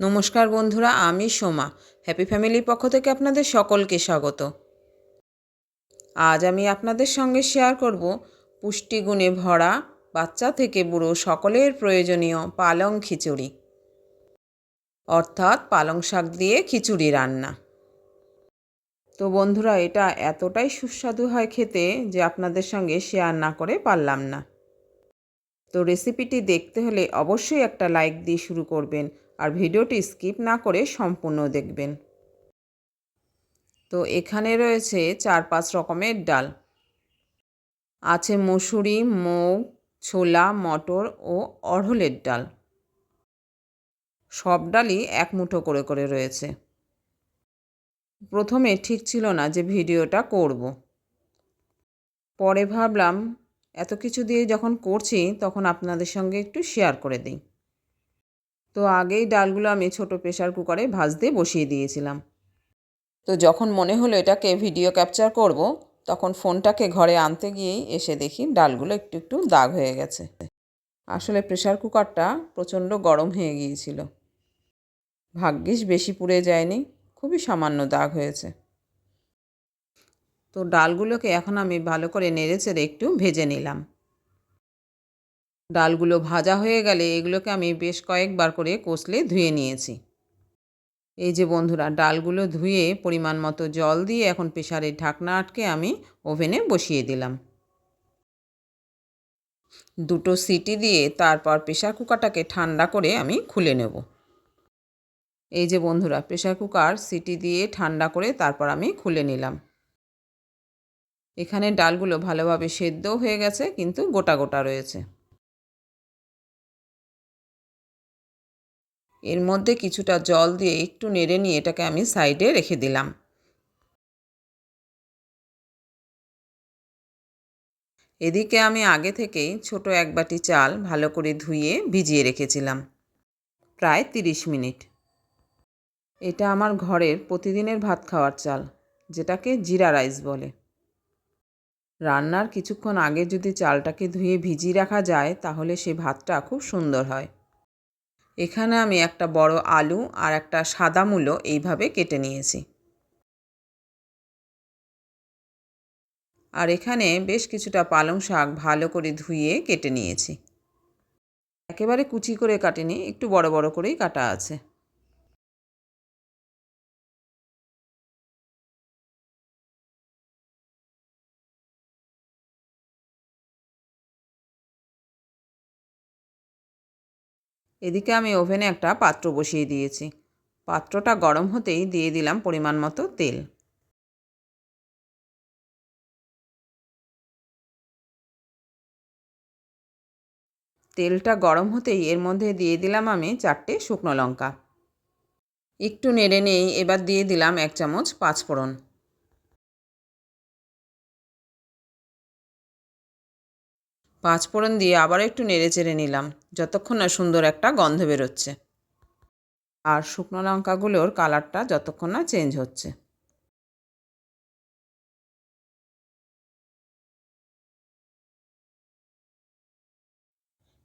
নমস্কার বন্ধুরা, আমি সোমা। হ্যাপি ফ্যামিলির পক্ষ থেকে আপনাদের সকলকে স্বাগত। আজ আমি আপনাদের সঙ্গে শেয়ার করব পুষ্টিগুণে ভরা, বাচ্চা থেকে বুড়ো সকলের প্রয়োজনীয় পালং খিচুড়ি। অর্থাৎ পালং শাক দিয়ে খিচুড়ি রান্না। তো বন্ধুরা, এটা এতটাই সুস্বাদু হয় খেতে যে আপনাদের সঙ্গে শেয়ার না করে পারলাম না। তো রেসিপিটি দেখতে হলে অবশ্যই একটা লাইক দিয়ে শুরু করবেন। আর ভিডিওটি স্কিপ না করে সম্পূর্ণ দেখবেন। তো এখানে রয়েছে চার পাঁচ রকমের ডাল। আছে মসুরি মুগ ছোলা, মটর ও অড়হলের ডাল। সব ডালই এক মুঠো করে করে রয়েছে। প্রথমে ঠিক ছিল না যে ভিডিওটা করব। পরে ভাবলাম, এত কিছু দিয়ে যখন করছি, তখন আপনাদের সঙ্গে একটু শেয়ার করে দিই। তো আগেই ডালগুলো আমি ছোট প্রেশার কুকারে ভাজতে বসিয়ে দিয়েছিলাম। তো যখন মনে হলো এটাকে ভিডিও ক্যাপচার করব, তখন ফোনটাকে ঘরে আনতে গিয়েই এসে দেখি ডালগুলো একটু একটু দাগ হয়ে গেছে। আসলে প্রেশার কুকারটা প্রচণ্ড গরম হয়ে গিয়েছিল। ভাগ্যিস বেশি পুড়ে যায়নি, খুবই সামান্য দাগ হয়েছে। তো ডালগুলোকে এখন আমি ভালো করে নেড়ে চেড়ে একটু ভেজে নিলাম। ডালগুলো ভাজা হয়ে গেলে এগুলোকে আমি বেশ কয়েকবার করে কষলে ধুয়ে নিয়েছি। এই যে বন্ধুরা, ডালগুলো ধুয়ে পরিমাণ মতো জল দিয়ে এখন প্রেশারের ঢাকনা আটকে আমি ওভেনে বসিয়ে দিলাম। দুটো সিটি দিয়ে তারপর প্রেশার কুকারটাকে ঠান্ডা করে আমি খুলে নেব। এই যে বন্ধুরা প্রেশার কুকার সিটি দিয়ে ঠান্ডা করে তারপর আমি খুলে নিলাম। এখানে ডালগুলো ভালোভাবে সেদ্ধও হয়ে গেছে, কিন্তু গোটা গোটা রয়েছে। এর মধ্যে কিছুটা জল দিয়ে একটু নেড়ে নিয়ে এটাকে আমি সাইডে রেখে দিলাম। এদিকে আমি আগে থেকেই ছোট এক বাটি চাল ভালো করে ধুয়ে ভিজিয়ে রেখেছিলাম। প্রায় তিরিশ মিনিট। এটা আমার ঘরের প্রতিদিনের ভাত খাওয়ার চাল, যেটাকে জিরা রাইস বলে। রান্নার কিছুক্ষণ আগে যদি চালটাকে ধুয়ে ভিজিয়ে রাখা যায়, তাহলে সে ভাতটা খুব সুন্দর হয়। এখানে আমি একটা বড় আলু আর একটা সাদা মূলো এইভাবে কেটে নিয়েছি। আর এখানে বেশ কিছুটা পালং শাক ভালো করে ধুয়ে কেটে নিয়েছি। একেবারে কুচি করে কাটিনি, একটু বড় বড় করেই কাটা আছে। এদিকে আমি ওভেনে একটা পাত্র বসিয়ে দিয়েছি। পাত্রটা গরম হতেই দিয়ে দিলাম পরিমাণ মতো তেল। তেলটা গরম হতেই এর মধ্যে দিয়ে দিলাম আমি চারটে শুকনো লঙ্কা। একটু নেড়ে নেই এবার দিয়ে দিলাম এক চামচ পাঁচফোড়ন। পাঁচ ফোড়ন দিয়ে আবার একটু নেড়ে চেড়ে নিলাম, যতক্ষণ না সুন্দর একটা গন্ধ বেরোচ্ছে। আর শুকনো লঙ্কাগুলোর কালারটা যতক্ষণ না চেঞ্জ হচ্ছে।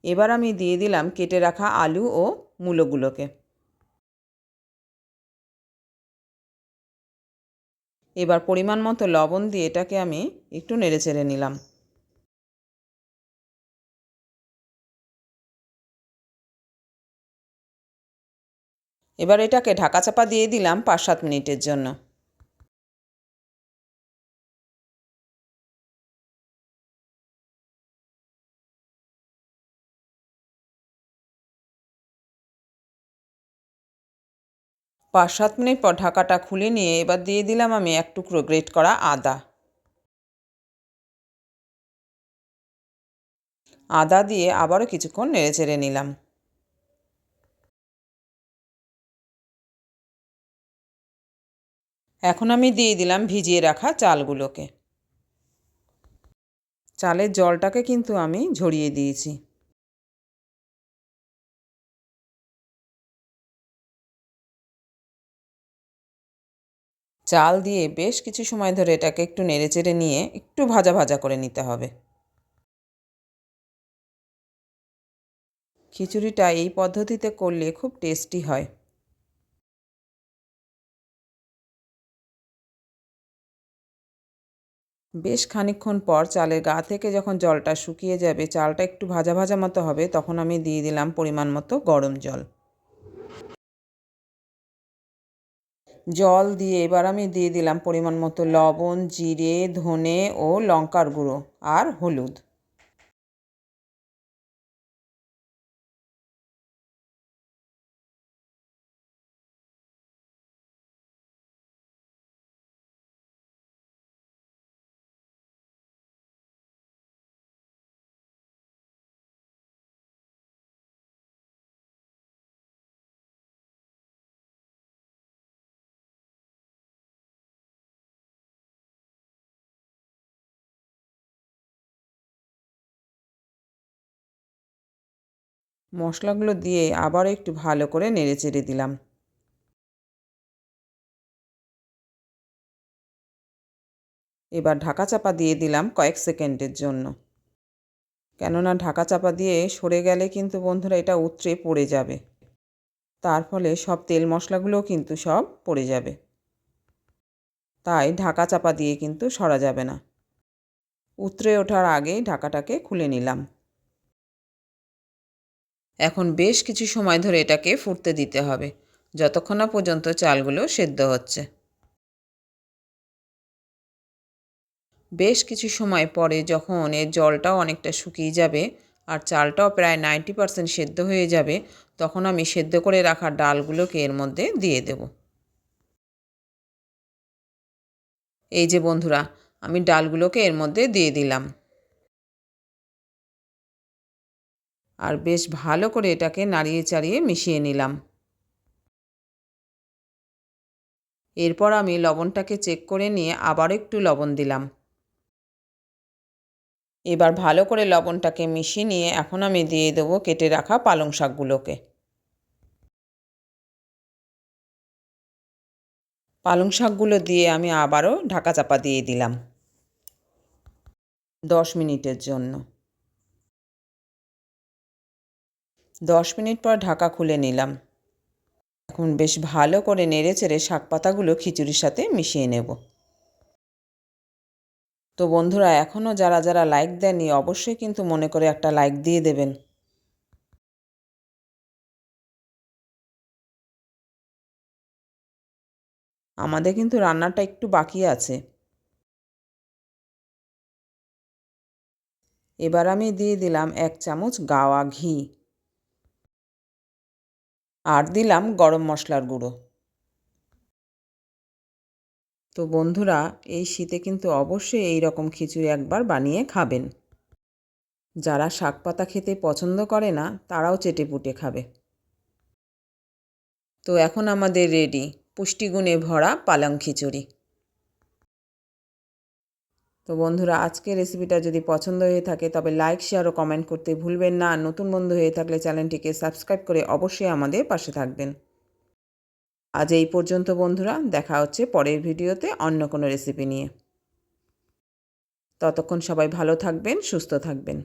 এবার আমি দিয়ে দিলাম কেটে রাখা আলু ও মূলোগুলোকে। এবার পরিমাণ মতো লবণ দিয়ে এটাকে আমি একটু নেড়ে চেড়ে নিলাম। এবার এটাকে ঢাকা চাপা দিয়ে দিলাম পাঁচ সাত মিনিটের জন্য। পাঁচ সাত মিনিট পর ঢাকাটা খুলে নিয়ে এবার দিয়ে দিলাম আমি এক টুকরো গ্রেট করা আদা। আদা দিয়ে আবারও কিছুক্ষণ নেড়ে চেড়ে নিলাম। এখন আমি দিয়ে দিলাম ভিজিয়ে রাখা চালগুলোকে। চালের জলটাকে কিন্তু আমি ঝরিয়ে দিয়েছি। চাল দিয়ে বেশ কিছু সময় ধরে এটাকে একটু নেড়েচেড়ে নিয়ে একটু ভাজা ভাজা করে নিতে হবে। খিচুড়িটা এই পদ্ধতিতে করলে খুব টেস্টি হয়। বেশ খানিক্ষণ পর চালের গা থেকে যখন জলটা শুকিয়ে যাবে, চালটা একটু ভাজা ভাজা মতো হবে, তখন আমি দিয়ে দিলাম পরিমাণ মতো গরম জল। জল দিয়ে এবার আমি দিয়ে দিলাম পরিমাণ মতো লবণ, জিরে, ধনে ও লঙ্কার গুঁড়ো আর হলুদ। মশলাগুলো দিয়ে আবারও একটু ভালো করে নেড়ে চেড়ে দিলাম। এবার ঢাকা চাপা দিয়ে দিলাম কয়েক সেকেন্ডের জন্য। কেননা ঢাকা চাপা দিয়ে সরে গেলে কিন্তু বন্ধুরা এটা উতরে পড়ে যাবে। তার ফলে সব তেল মশলাগুলোও কিন্তু সব পড়ে যাবে। তাই ঢাকা চাপা দিয়ে কিন্তু সরা যাবে না। উতরে ওঠার আগেই ঢাকাটাকে খুলে নিলাম। এখন বেশ কিছু সময় ধরে এটাকে ফুটতে দিতে হবে। যতক্ষণ না পর্যন্ত চালগুলো সেদ্ধ হচ্ছে। বেশ কিছু সময় পরে যখন এর জলটাও অনেকটা শুকিয়ে যাবে আর চালটাও প্রায় নাইনটি পারসেন্ট সেদ্ধ হয়ে যাবে, তখন আমি সেদ্ধ করে রাখা ডালগুলোকে এর মধ্যে দিয়ে দেব। এই যে বন্ধুরা, আমি ডালগুলোকে এর মধ্যে দিয়ে দিলাম। আর বেশ ভালো করে এটাকে নাড়িয়ে চাড়িয়ে মিশিয়ে নিলাম। এরপর আমি লবণটাকে চেক করে নিয়ে আবার একটু লবণ দিলাম। এবার ভালো করে লবণটাকে মিশিয়ে নিয়ে এখন আমি দিয়ে দেবো কেটে রাখা পালং শাকগুলোকে। পালং শাকগুলো দিয়ে আমি আবারও ঢাকা চাপা দিয়ে দিলাম। দশ মিনিটের জন্য। দশ মিনিট পর ঢাকা খুলে নিলাম। এখন বেশ ভালো করে নেড়ে চেড়ে শাক পাতাগুলো খিচুড়ির সাথে মিশিয়ে নেব। তো বন্ধুরা এখনও যারা যারা লাইক দেননি, অবশ্যই কিন্তু মনে করে একটা লাইক দিয়ে দেবেন। আমাদের কিন্তু রান্নাটা একটু বাকি আছে। এবার আমি দিয়ে দিলাম এক চামচ গাওয়া ঘি। আর দিলাম গরম মশলার গুঁড়ো। তো বন্ধুরা, এই শীতে কিন্তু অবশ্যই এই রকম খিচুড়ি একবার বানিয়ে খাবেন। যারা শাক পাতা খেতে পছন্দ করে না, তারাও চেটে পুটে খাবে। তো এখন আমাদের রেডি, পুষ্টিগুণে ভরা পালং খিচুড়ি। তো বন্ধুরা আজকে রেসিপিটা যদি পছন্দ হয়ে থাকে, তবে লাইক শেয়ার ও কমেন্ট করতে ভুলবেন না। নতুন বন্ধু হয়ে থাকলে চ্যানেলটিকে সাবস্ক্রাইব করে অবশ্যই আমাদের পাশে থাকবেন। আজ এই পর্যন্ত বন্ধুরা, দেখা হচ্ছে পরের ভিডিওতে অন্য কোনো রেসিপি নিয়ে। ততক্ষণ সবাই ভালো থাকবেন, সুস্থ থাকবেন।